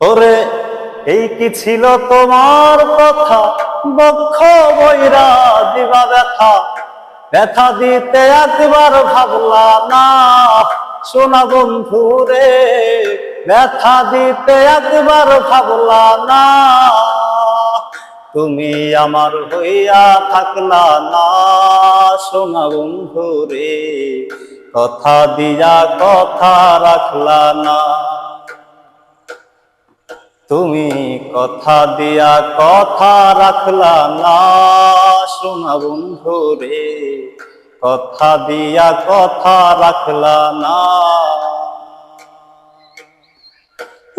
ওরে, এই কি ছিল তোমার কথা? বক্ষ বৈরা দিবা ব্যথা। ব্যথা দিতে একবার ভাবলা না সোনা বন্ধু রে। ব্যথা দিতে একবার ভাবলা না, তুমি আমার হইয়া থাকলা না সোনা বন্ধু রে। কথা দিয়া কথা রাখলা না। তুমি কথা দিয়া কথা রাখলা না। শোনা বন্ধু রে, কথা দিয়া কথা রাখলা না।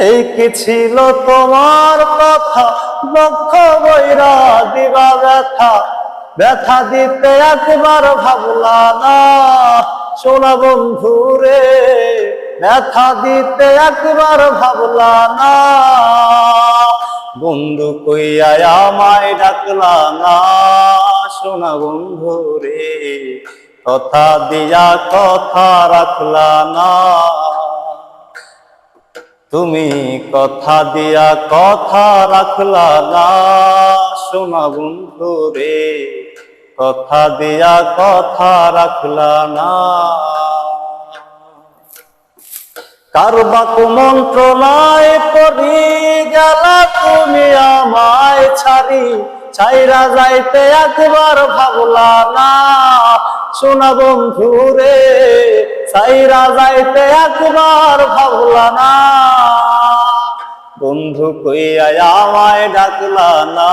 এই কি ছিল তোমার কথা? বক্ষ বৈরা, দিবা ব্যথা। ব্যথা দিতে একবার ভাবলা না। সোনা বন্ধু রে ব্যথা দিতে একবার ভাবলা না। বন্ধু কইয়া আমায় ডাকলা না, সোনা বন্ধু রে কথা দিয়া কথা রাখলা না। তুমি কথা দিয়া কথা রাখলা না, সোনা বন্ধু রে কথা দিয়া কথা রাখলা না। কারবা কুমন্ত্রণায় পড়ি গেলা তুমি আমায় ছাড়ি, ছাইরা যাইতে একবার ভাবলা না। সোনা বন্ধু রে, ছাইরা যাইতে একবার ভাবলা না। বন্ধু কইয়া আমায় ডাকলা না।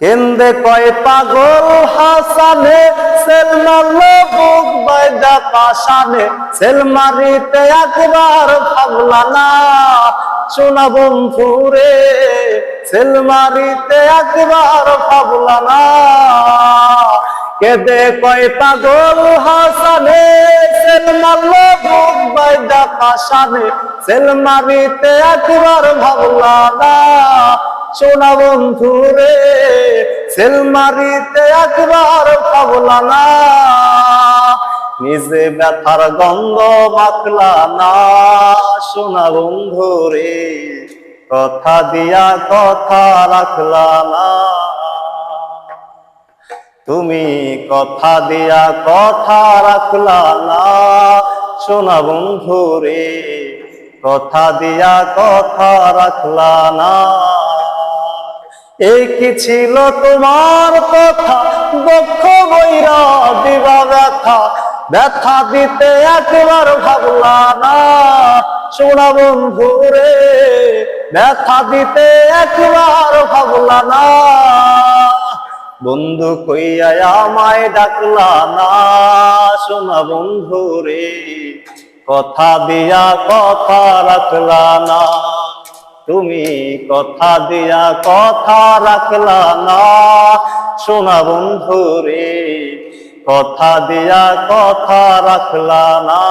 কেন্দে কয়, পাগল হাসানে সেল বুক বাইদা পাশানে সেল মারিতে একবার ভাবলা না, সোনা বন্ধু রে সেল মারিতে একবার ভাবলা না। কেদে কয়, পাগল হাসানে সেল বুক বাইদা পাশানে সেল মারিতে একবার ভাবলা না। সোনা বন্ধু রে, সেল মারিতে একবার ভাবলা না নিজে ব্যথার গন্ধ মাখলা না সোনা বন্ধু রে, কথা দিয়া কথা রাখলা না তুমি কথা দিয়া কথা রাখলা না সোনা বন্ধু রে, কথা দিয়া কথা রাখলা না এই কি ছিল তোমার কথা? বক্ষ বৈরা দিবা ব্যথা। ব্যথা দিতে একবার ভাবলা না। সোনা বন্ধু রে, ব্যথা দিতে একবার ভাবলা না। বন্ধু কইয়া আমায় ডাকলা না। সোনা বন্ধু রে, কথা দিয়া কথা রাখলা না। তুমি কথা দিয়া কথা রাখলা না। সোনা বন্ধু রে কথা দিয়া কথা রাখলা না।